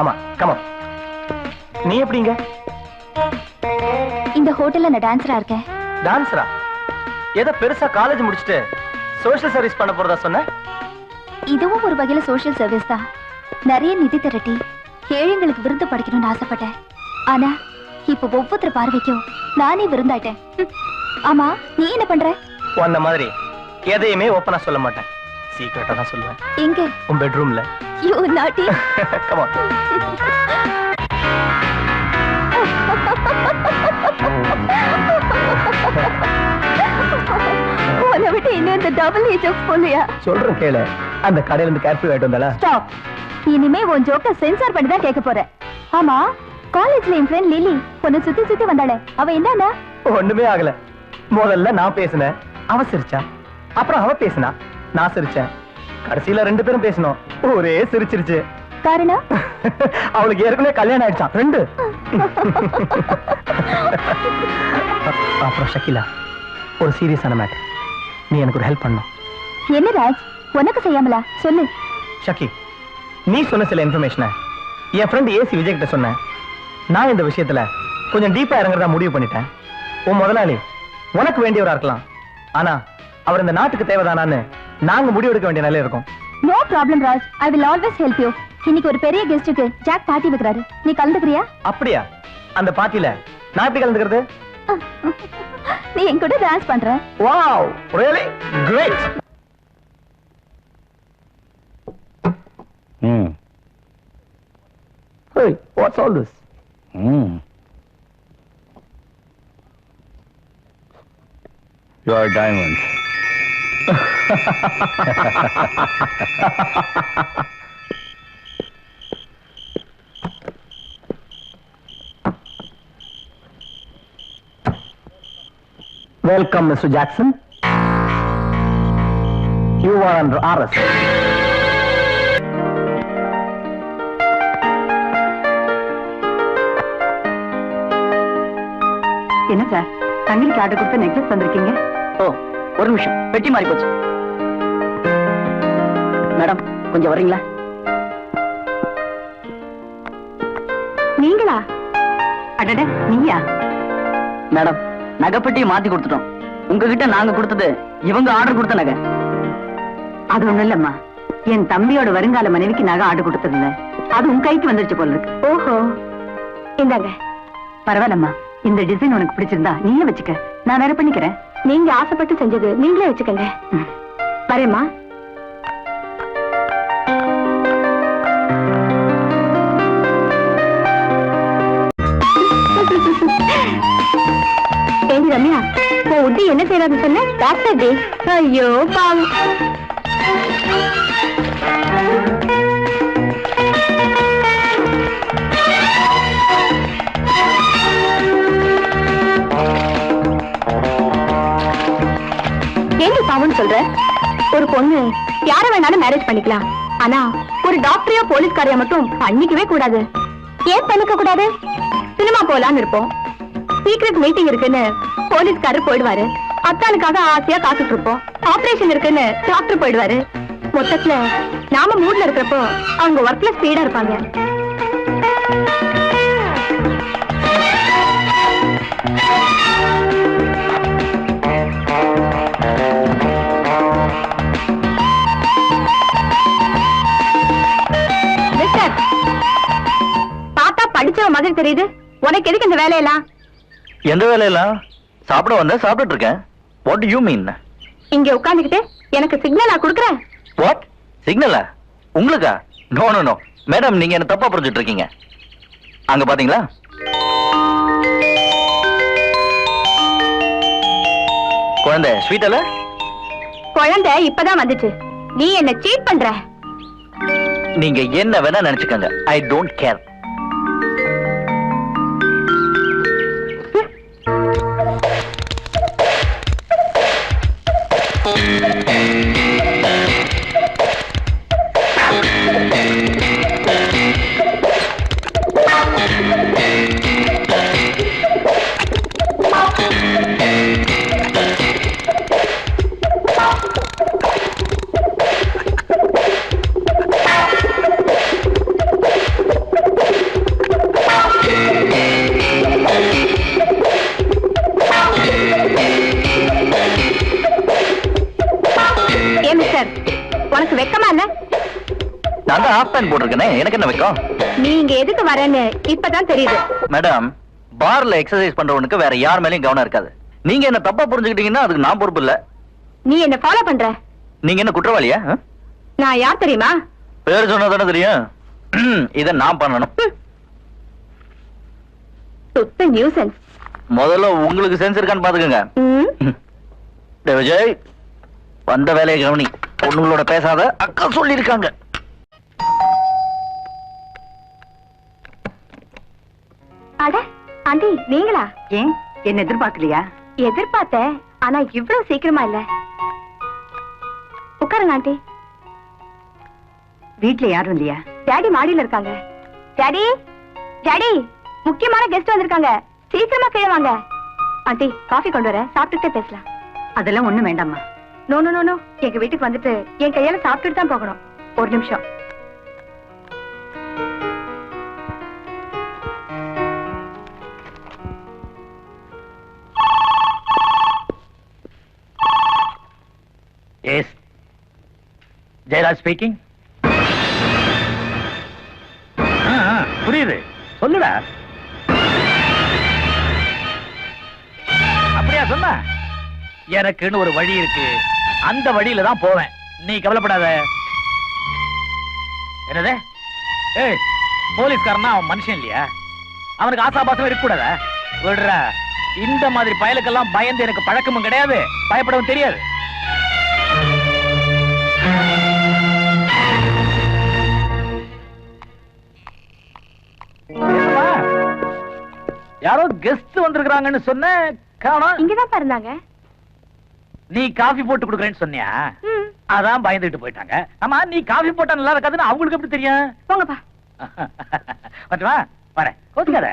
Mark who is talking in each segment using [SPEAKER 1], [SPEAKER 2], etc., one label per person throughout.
[SPEAKER 1] ஆமா கமா நீ எப்படிங்க?
[SPEAKER 2] இந்த ஹோட்டல்ல நான் டான்சரா இருக்கேன்.
[SPEAKER 1] டான்ஸரா ஏதோ பெருசா காலேஜ் முடிச்சுட்டு சோஷியல் சர்வீஸ் பண்ண போறதா சொன்ன?
[SPEAKER 2] இதுவும் ஒரு வகையில சோஷியல் சர்வீஸ் தான். நிறைய நிதி திரட்டி ஏழைங்களுக்கு விருந்து படிக்கணும்னு ஆசைப்பட்டேன். ஆனா இப்ப ஒவ்வொருத்தர் பார்வைக்கும் நானே விருந்தாயிட்டேன். ஆமா நீ என்ன பண்ற?
[SPEAKER 1] உன்ன மாதிரி எதையுமே ஓப்பனா சொல்ல மாட்டேன். சீக்கிரட்டா தான் சொல்லுவேன்.
[SPEAKER 2] எங்க?
[SPEAKER 1] உன் பெட்ரூம்ல
[SPEAKER 2] யூ நாட்டி.
[SPEAKER 1] கமா
[SPEAKER 2] உன்னை விட்டு இன்னும் இந்த டபுள் ஏ ஜோக்ஸ் போலையா
[SPEAKER 1] சொல்றேன் கேளு. அந்த கடையில இருந்து கேர்ஃபி ஆயிட்டு வந்தால
[SPEAKER 2] ஸ்டாப் இனிமே உன் ஜோக்க சென்சார் பண்ணி தான் கேட்க போறேன். ஆமா காலேஜ்ல என் ஃப்ரெண்ட் லிலி உன்னை சுத்தி சுத்தி வந்தாளே. அவ என்னன்னா?
[SPEAKER 1] ஒண்ணுமே ஆகல. முதல்ல நான் பேசினேன். அவ சிரிச்சா. அப்புறம் அவ பேசினா. நான் சிரிச்சேன். கடைசியில ரெண்டு பேரும் பேசணும் ஒரே சிரிச்சிருச்சு.
[SPEAKER 2] காரணம்
[SPEAKER 1] அவளுக்கு ஏற்கனவே கல்யாணம் ஆயிடுச்சான் ரெண்டு. அப்புறம் ஷக்கிலா ஒரு சீரியஸான மேட்டர். நீ எனக்கு ஒரு ஹெல்ப் பண்ணும்
[SPEAKER 2] என்ன ராஜ்? உனக்கு செய்யாமலா? சொல்லு.
[SPEAKER 1] ஷக்கி நீ சொன்ன சில இன்ஃபர்மேஷனை என் ஃப்ரெண்ட் ஏசி விஜய் கிட்ட சொன்னேன். நான் இந்த விஷயத்துல கொஞ்சம் டீப்பா இறங்குறதா முடிவு பண்ணிட்டேன். உன் முதலாளி உனக்கு வேண்டியவரா இருக்கலாம். ஆனா அவர் இந்த நாட்டுக்கு தேவைதானான்னு நாங்க முடிவு எடுக்க வேண்டிய நிலை இருக்கும்.
[SPEAKER 2] No problem Raj I will always help you இன்னைக்கு ஒரு பெரிய கெஸ்டுக்கு ஜாக் பார்ட்டி வைக்கிறாரு. நீ கலந்துக்கிறியா?
[SPEAKER 1] அப்படியா? அந்த பார்ட்டில நான் எப்படி கலந்துக்கிறது?
[SPEAKER 2] நீ என் கூட டான்ஸ் பண்ற.
[SPEAKER 1] Wow really great
[SPEAKER 3] hmm
[SPEAKER 1] Hey, what's all this?
[SPEAKER 3] ம் Your diamond.
[SPEAKER 1] Welcome, Mr. Jackson. You are under arrest.
[SPEAKER 4] என்ன சார் தங்களுக்கு ஆர்டர் கொடுத்த நெக்லஸ் வந்திருக்கீங்க
[SPEAKER 5] ஓ ஒரு நிமிஷம். பெட்டி மாறி போச்சு மேடம் கொஞ்சம் வர்றீங்களா?
[SPEAKER 4] நீங்களா? அடட நீயா?
[SPEAKER 5] மேடம் நகைப்பெட்டியை மாத்தி கொடுத்துட்டோம். உங்ககிட்ட நாங்க கொடுத்தது இவங்க ஆர்டர் கொடுத்த நகை.
[SPEAKER 4] அது ஒண்ணும் இல்லம்மா. என் தம்பியோட வருங்கால மனைவிக்கு நகை ஆர்டர் கொடுத்ததில்ல அது உன் கைக்கு வந்துருச்சு போல இருக்கு.
[SPEAKER 2] ஓஹோ. இந்தாங்க.
[SPEAKER 4] பரவாயில்லம்மா. இந்த டிசைன் உனக்கு பிடிச்சிருந்தா நீயே வச்சுக்க. நான் வேற பண்ணிக்கிறேன்.
[SPEAKER 2] நீங்க ஆசைப்பட்டு செஞ்சது நீங்களே வச்சுக்கோங்க. வரேம்மா. ஏண்டி ரம்யா உன் உட்டி என்ன செய்யறாரு சொன்ன? டாக்டர் டி ஐயோ பாவம். ஏண்டி சொல்ற. ஒரு பொண்ணு யார வேணாலும் மேரேஜ் பண்ணிக்கலாம். ஆனா ஒரு டாக்டரையோ போலீஸ்காரையோ மட்டும் பண்ணிக்கவே கூடாது. ஏன் பண்ணிக்க கூடாது? சினிமா போலான்னு இருப்போம். சீக்ரெட் மீட்டிங் இருக்குன்னு போலீஸ்காரர் போயிடுவாரு. அத்தானுக்காக ஆசையா காத்துட்டு இருப்போம். ஆபரேஷன் இருக்குன்னு டாக்டர் போயிடுவாரு. மொத்தத்துல நாம மூட்ல இருக்கிறப்போ அவங்க ஒர்க்ல ஸ்பீடா இருப்பாங்க. மாதிரி தெரியுது? உனக்கு எதுக்கு இந்த வேலையெல்லாம்?
[SPEAKER 3] எந்த வேலையெல்லாம்? சாப்பிட வந்தேன் சாப்பிட்டு இருக்கேன். வாட் யூ மீன்
[SPEAKER 2] இங்க உட்கார்ந்துகிட்டு எனக்கு சிக்னல் கொடுக்குறேன்
[SPEAKER 3] வாட் சிக்னலா உங்களுக்கா? நோ நோ நோ மேடம் நீங்க என்ன தப்பா புரிஞ்சுட்டு இருக்கீங்க. அங்க பாத்தீங்களா? குழந்தை ஸ்வீட்டல
[SPEAKER 2] குழந்தை இப்பதான் வந்துச்சு. நீ என்ன சீட் பண்ற?
[SPEAKER 3] நீங்க என்ன வேணா நினைச்சுக்கங்க. ஐ டோன்ட் கேர் நான் தான் ஆஃப் பேண்ட் போட்டிருக்கேனே எனக்கு என்ன வைக்கும்?
[SPEAKER 2] நீ இங்க எதுக்கு வரேன்னு இப்பதான் தெரியுது.
[SPEAKER 3] மேடம் பார்ல எக்ஸசைஸ் பண்றவனுக்கு வேற யார் மேலயும் கவனம் இருக்காது. நீங்க என்ன தப்பா புரிஞ்சுக்கிட்டீங்கன்னா அதுக்கு நான் பொறுப்பு இல்ல.
[SPEAKER 2] நீ என்ன ஃபாலோ பண்ற?
[SPEAKER 3] நீங்க என்ன குற்றவாளியா?
[SPEAKER 2] நான் யார் தெரியுமா?
[SPEAKER 3] பேர் சொன்னா தானே தெரியும். இத நான் பண்ணணும்.
[SPEAKER 2] சுத்த நியூசன்ஸ்
[SPEAKER 3] முதல்ல உங்களுக்கு சென்ஸ் இருக்கான்னு பாத்துக்கோங்க. விஜய் வந்த வேலையை கவனி. பொண்ணுங்களோட பேசாத அக்கா சொல்லியிருக்காங்க.
[SPEAKER 2] அட ஆண்டி நீங்களா?
[SPEAKER 4] ஏன்? என்ன எதிர்பார்க்கலையா?
[SPEAKER 2] எதிர்பார்த்தேன் ஆனா இவ்வளவு சீக்கிரமா இல்ல. உட்காருங்க ஆண்டி.
[SPEAKER 4] வீட்ல யாரும் இல்லையா
[SPEAKER 2] டாடி மாடியில இருக்காங்க. டாடி டாடி முக்கியமான கெஸ்ட் வந்திருக்காங்க. சீக்கிரமா கீழே வாங்க. ஆண்டி காஃபி கொண்டு வரேன் சாப்பிட்டுட்டே பேசலாம்.
[SPEAKER 4] அதெல்லாம் ஒண்ணும்
[SPEAKER 2] நோ நோ நோ எங்க வீட்டுக்கு வந்துட்டு என் கையால சாப்பிட்டுட்டு தான் போகணும். ஒரு நிமிஷம்.
[SPEAKER 3] ஜெயராஜ் ஸ்பீக்கிங் புரியுது. சொல்லுடா. அப்படியா சொன்ன? எனக்குன்னு ஒரு வழி இருக்கு. அந்த வழியில தான் போவேன். நீ கவலைப்படாத. என்னது? ஏய் போலீஸ்காரனா அவன் மனுஷன் இல்லையா? அவனுக்கு ஆசாபாசம் இருக்கக்கூடாதா? விடுற. இந்த மாதிரி பயலுக்கெல்லாம் பயந்து எனக்கு பழக்கமும் கிடையாது. பயப்படவும் தெரியாது. யாரோ கெஸ்ட் வந்திருக்காங்கன்னு சொன்ன காணோம்.
[SPEAKER 2] இங்கதான் இருந்தாங்க
[SPEAKER 3] நீ காஃபி போட்டு கொடுக்குறேன்னு சொன்னியா? அதான் பயந்துட்டு போயிட்டாங்க. ஆமா நீ காஃபி போட்டா நல்லா இருக்காதுன்னு அவங்களுக்கு எப்படி தெரியும்?
[SPEAKER 2] போங்கப்பா.
[SPEAKER 3] வரேன். கோத்துக்காத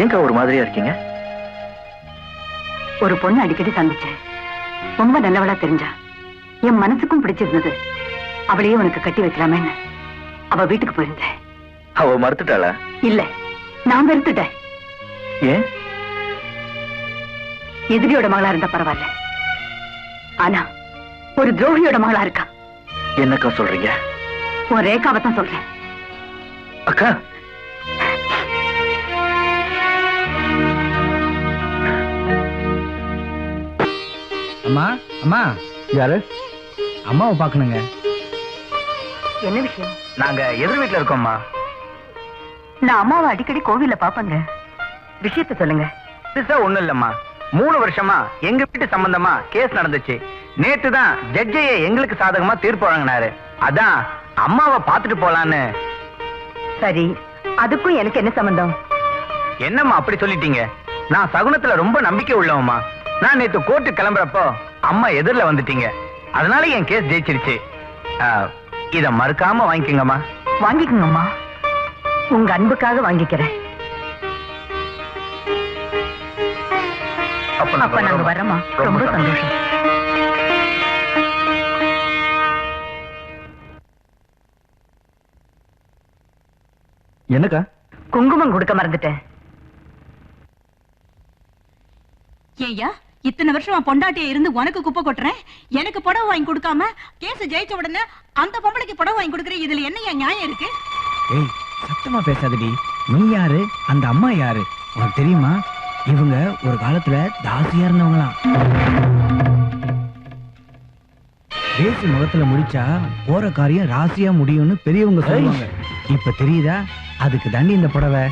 [SPEAKER 3] ஏங்கா ஒரு மாதிரியா இருக்கீங்க?
[SPEAKER 4] ஒரு பொண்ணு அடிக்கடி சந்திச்சேன். ரொம்ப நல்லவளா தெரிஞ்சா. என் மனசுக்கும் பிடிச்சிருந்தது. அவளையே உனக்கு கட்டி வைக்கலாமேன்னு. அவ வீட்டுக்கு போயிருந்தேன்.
[SPEAKER 3] அவ மறுத்துட்டாளா?
[SPEAKER 4] இல்ல நான் வெறுத்துட்டேன்.
[SPEAKER 3] ஏன்?
[SPEAKER 4] எதிரியோட மகளா இருந்தா பரவாயில்ல. ஆனா ஒரு துரோகியோட மகளா இருக்கா.
[SPEAKER 3] என்னக்கா சொல்றீங்க?
[SPEAKER 4] உன் ரேகாவை தான் சொல்றேன்.
[SPEAKER 3] அக்கா
[SPEAKER 6] அம்மா அம்மா. யாரு அம்மாவை பார்க்கணுங்க.
[SPEAKER 4] என்ன விஷயம்?
[SPEAKER 6] நாங்க எதிர் வீட்டுல இருக்கோம்மா
[SPEAKER 4] நான் அம்மாவை அடிக்கடி கோவில்ல பாப்பங்க விஷயத்த சொல்லுங்க.
[SPEAKER 6] பெருசா ஒண்ணும் இல்லம்மா. மூணு வருஷமா எங்க வீட்டு சம்பந்தமா கேஸ் நடந்துச்சு. நேத்து தான் ஜட்ஜையே எங்களுக்கு சாதகமா தீர்ப்பு வழங்கினாரு. அதான் அம்மாவை பார்த்துட்டு போலான்னு.
[SPEAKER 4] சரி அதுக்கும் எனக்கு என்ன சம்பந்தம்?
[SPEAKER 6] என்னம்மா அப்படி சொல்லிட்டீங்க? நான் சகுனத்துல ரொம்ப நம்பிக்கை உள்ளவம்மா. நான் நேத்து கோர்ட்டு கிளம்புறப்போ அம்மா எதிரில வந்துட்டீங்க. அதனால என் கேஸ் ஜெயிச்சிருச்சு. இத மறுக்காம வாங்கிக்கோங்கம்மா.
[SPEAKER 4] வாங்கிக்கோங்கம்மா. உங்க அன்புக்காக வாங்கிக்கிறேன்.
[SPEAKER 6] அப்ப நாங்க.
[SPEAKER 4] வரோம்மா ரொம்ப சந்தோஷம்.
[SPEAKER 6] என்னக்கா?
[SPEAKER 4] குங்குமம் கொடுக்க மறந்துட்டேன்.
[SPEAKER 7] ஏய்யா இத்தனை வருஷமா பொண்டாட்டிய இருந்து உனக்கு குப்பை கொட்டுறேன்? எனக்கு புடவை வாங்கி கொடுக்காம கேஸ் ஜெயிச்ச உடனே அந்த பொம்பளைக்கு புடவை வாங்கி கொடுக்குறேன் இதுல என்னையா நியாயம் இருக்கு?
[SPEAKER 8] ஏய் சத்தமா பேசாதடி. நீ யாரு? அந்த அம்மா யாரு? உனக்கு தெரியுமா? இவங்க ஒரு காலத்துல தாசியா இருந்தவங்களாம். பேசி முகத்துல முடிச்சா போற காரியம் ராசியா முடியும்னு பெரியவங்க சொல்லுவாங்க. இப்ப தெரியுதா? அதுக்கு தாண்டி இந்த புடவை.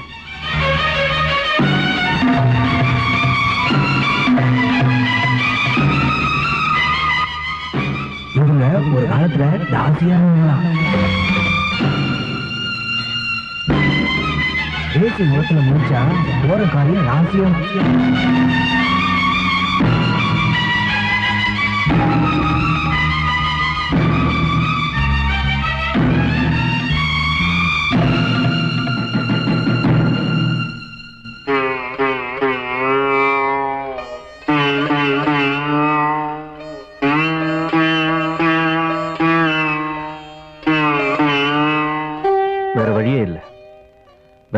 [SPEAKER 8] ஒரு காலத்துல தாசியா இருந்தவங்களாம் முகத்துல முடிச்சா போற காரியம் ராசியா?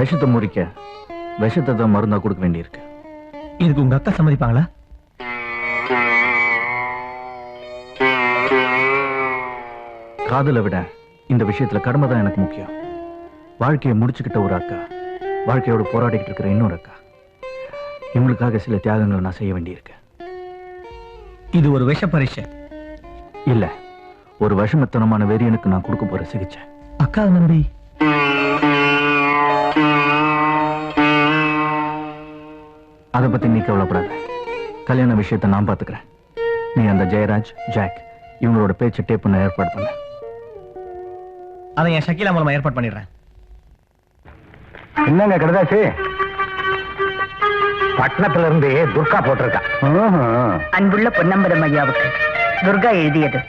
[SPEAKER 9] விஷத்தை முறிக்க விஷத்தை தான் மருந்தா கொடுக்க வேண்டியிருக்கு.
[SPEAKER 1] இதுக்கு உங்க அக்கா சம்மதிப்பாங்களா?
[SPEAKER 9] காதலை விட இந்த விஷயத்துல கடமை தான் எனக்கு முக்கியம். வாழ்க்கையை முடிச்சுக்கிட்ட ஒரு அக்கா வாழ்க்கையோட போராடிக்கிட்டு இருக்கிற இன்னொரு அக்கா. இவங்களுக்காக சில தியாகங்களை நான் செய்ய வேண்டியிருக்கு.
[SPEAKER 1] இது ஒரு விஷ பரீட்சை
[SPEAKER 9] இல்ல ஒரு விஷமத்தனமான வெறியனுக்கு நான் கொடுக்க போற சிகிச்சை.
[SPEAKER 1] அக்கா நம்பி
[SPEAKER 9] அதை பத்தி நீ கவலைப்படாத. கல்யாண விஷயத்தை நான் பாத்துக்கிறேன் நீ அந்த ஜெயராஜ் ஜாக் இவங்களோட பேச்சு டேப் பண்ண ஏற்பாடு பண்ண.
[SPEAKER 1] அதை என் ஷக்கீலா மூலமா ஏற்பாடு பண்ணிடுறேன்.
[SPEAKER 6] என்னங்க கடுதாச்சு பட்டணத்துல இருந்து துர்கா போட்டிருக்கா.
[SPEAKER 4] அன்புள்ள பொன்னம்பலம் ஐயாவுக்கு துர்கா எழுதியது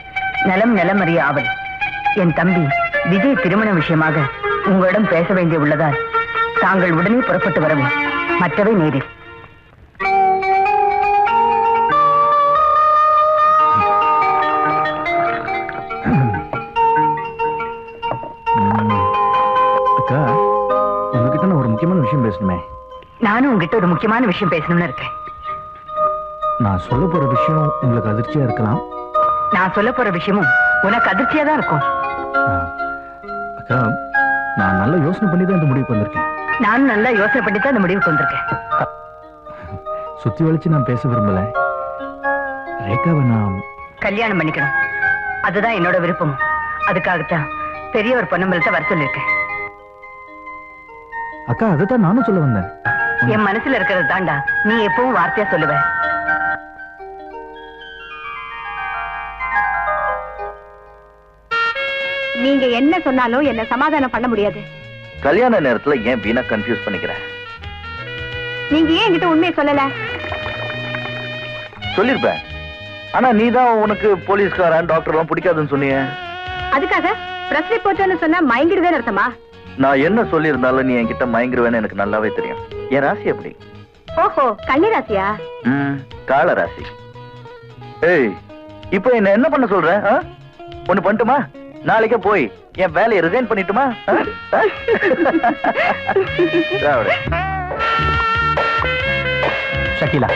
[SPEAKER 4] நலம் நலமறிய ஆவல். என் தம்பி விஜய் திருமண விஷயமாக உங்களிடம் பேச வேண்டிய உள்ளதால் தாங்கள் உடனே புறப்பட்டு வரவும் மற்றவை நேரில்.
[SPEAKER 9] விஷயம் பேசணுமே?
[SPEAKER 4] நானும் உங்ககிட்ட ஒரு முக்கியமான விஷயம் பேசணும்னு இருக்கேன்.
[SPEAKER 9] நான் சொல்ல போற விஷயம் உங்களுக்கு அதிர்ச்சியா இருக்கலாம்.
[SPEAKER 4] நான் சொல்ல போற விஷயமும் உனக்கு அதிர்ச்சியா தான் இருக்கும்.
[SPEAKER 9] அக்கா நான் நல்ல யோசனை பண்ணி தான் இந்த முடிவுக்கு வந்திருக்கேன்.
[SPEAKER 4] நானும் நல்லா யோசனை பண்ணி தான் இந்த முடிவுக்கு வந்திருக்கேன்.
[SPEAKER 9] சுத்தி வளைச்சு நான் பேச விரும்பல. ரேகாவை நான்
[SPEAKER 4] கல்யாணம் பண்ணிக்கணும். அதுதான் என்னோட விருப்பம். அதுக்காகத்தான் பெரியவர் பொன்னம்பலத்தை வர சொல்லியிருக்கேன்.
[SPEAKER 9] அக்கா அதைத்தான் நானும் சொல்ல வந்தேன்.
[SPEAKER 4] என் மனசுல இருக்கிறது தாண்டா. நீ எப்பவும் வார்த்தையா சொல்லுவ.
[SPEAKER 2] நீங்க என்ன சொன்னாலும் என்ன சமாதானம் பண்ண முடியாது.
[SPEAKER 9] கல்யாண நேரத்துல ஏன் வீணா கன்ஃபியூஸ் பண்ணிக்கிறேன்
[SPEAKER 2] நீங்க ஏன் என்கிட்ட உண்மையை சொல்லல?
[SPEAKER 9] சொல்லிருப்பேன். ஆனா நீ தான் உனக்கு போலீஸ்காரன் டாக்டர் எல்லாம் பிடிக்காதுன்னு சொன்னீங்க
[SPEAKER 2] அதுக்காக பிரஸ் ரிப்போர்ட்டர்னு சொன்னா மயங்கிடுவேன் அர்த்தமா?
[SPEAKER 9] நான் என்ன சொல்லியிருந்தாலும் நீ என்கிட்ட மயங்கிருவேன்னு எனக்கு நல்லாவே தெரியும். என் ராசி அப்படி
[SPEAKER 2] ஓஹோ கன்னிராசியா
[SPEAKER 9] ம் கால ராசி. ஏய் இப்போ என்ன என்ன பண்ண சொல்ற? ஒண்ணு பண்ணட்டுமா? நாளைக்கே போய் என் வேலையை ரிசைன் பண்ணிட்டுமா.
[SPEAKER 1] ஷக்கீலா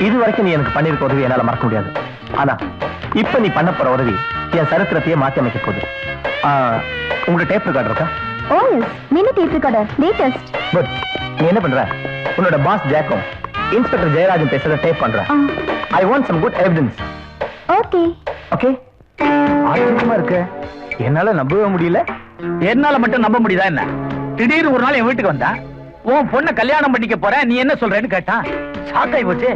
[SPEAKER 1] இது வரைக்கும் நீ எனக்கு பண்ணிருக்க உதவி என்னால மறக்க முடியாது. ஆனா இப்ப நீ பண்ண போற உதவி என் சரித்திரத்தையே மாத்தி அமைக்க போகுது. ஆ, உங்களோட டேப் ரெக்கார்ட் இருக்கா?
[SPEAKER 2] ஓ yes mini tape recorder latest
[SPEAKER 1] good நீ என்ன பண்ற? உன்னோட பாஸ் ஜாக்கும் இன்ஸ்பெக்டர் ஜெயராஜன் பேசுறத டேப் பண்ற. I want some good evidence
[SPEAKER 2] okay
[SPEAKER 1] okay ஆச்சரியமா இருக்கு. என்னால நம்பவே முடியல.
[SPEAKER 3] என்னால மட்டும் நம்ப முடியுதா என்ன? திடீர்னு ஒரு நாள் என் வீட்டுக்கு வந்தா உன் பொண்ணை கல்யாணம் பண்ணிக்க போற நீ என்ன சொல்றேன்னு கேட்டான் ஷாக்காய் போச்சு.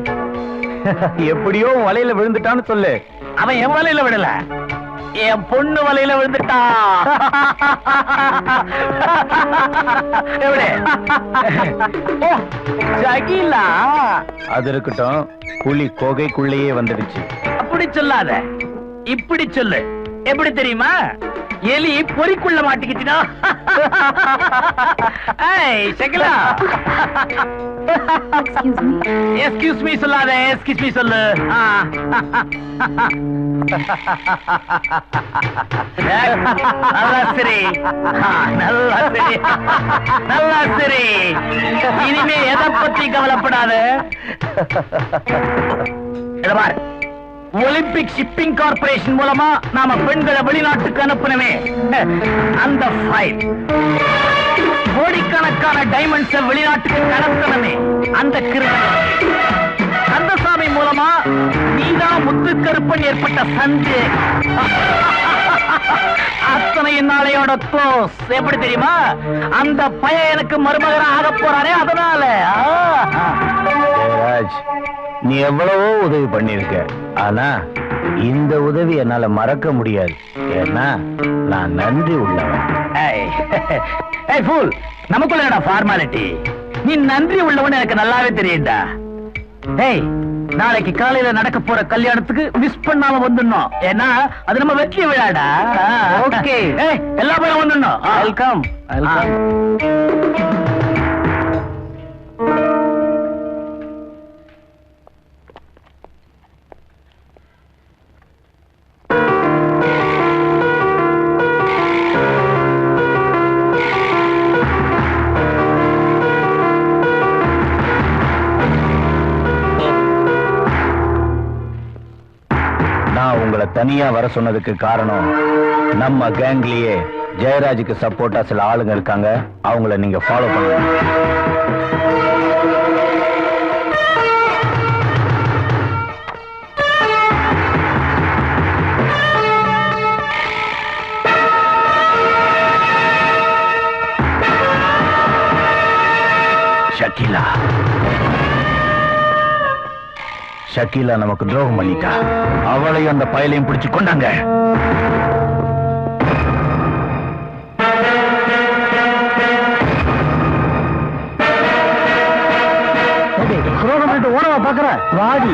[SPEAKER 1] எப்படியோ வலையில விழுந்துட்டான்னு சொல்லு.
[SPEAKER 3] அவன் என் வலையில விடல என் பொண்ணு வலையில விழுந்துட்டா. ஜகிலா.
[SPEAKER 1] அது இருக்கட்டும். புலி கோகைக்குள்ளேயே வந்துடுச்சு.
[SPEAKER 3] அப்படி சொல்லாத. இப்படி சொல்லு. எப்படி தெரியுமா? எலி பொறிக்குள்ள மாட்டிக்கிச்சுனா சகிலா. எஸ்கியூஸ் மீ சொல்லாத. எஸ்கியூஸ் மீ சொல்லு. ஆ. நல்லா சரி நல்லா சரி நல்லா சரி இனிமே எதை பத்தி கவலைப்படாத? பாரு. ஒலிம்பிக் ஷிப்பிங் கார்பரேஷன் மூலமா நாம பெண்களை வெளிநாட்டுக்கு அனுப்பணுமே அந்த ஃபைல் கோடிக்கணக்கான டைமண்ட்ஸ் வெளிநாட்டுக்கு கடத்தணுமே. அந்த கிருமி கந்தசாமி மூலமா நீதான் முத்துக்கருப்பன் ஏற்பட்ட சந்து அத்தனை நாளையோட க்ளோஸ் எப்படி தெரியுமா? அந்த பையன் எனக்கு மருமகனா ஆக போறானே அதனால.
[SPEAKER 1] ராஜ் நீ எவ்வளவோ உதவி பண்ணிருக்க ஆனா இந்த உதவி என்னால மறக்க முடியாது. ஏன்னா நான் நன்றி உள்ளவன்.
[SPEAKER 3] ஏய் ஏய் ஃபூல் நமக்குள்ள ஃபார்மாலிட்டி நீ நன்றி உள்ளவன் எனக்கு நல்லாவே தெரியும்டா. ஏய் நாளைக்கு காலையில நடக்க போற கல்யாணத்துக்கு மிஸ் பண்ணாம வந்துடணும். ஏன்னா அது நம்ம வெற்றி விழாடா. ஏய் எல்லா பேரும் வந்துடணும்.
[SPEAKER 1] வெல்கம் வெல்கம்
[SPEAKER 10] தனியா வர சொன்னதுக்கு காரணம் நம்ம கேங்லயே ஜெயராஜுக்கு சப்போர்ட்டா சில ஆளுங்க இருக்காங்க அவங்கள நீங்க ஃபாலோ பண்ணுங்க ஷக்கீலா நமக்கு துரோகம் பண்ணிட்டா. அவளையும் அந்த பயலையும் பிடிச்சு கொண்டாங்க.
[SPEAKER 1] துரோகம் பண்ணிட்டு ஓடவா பாக்குற. வாடி.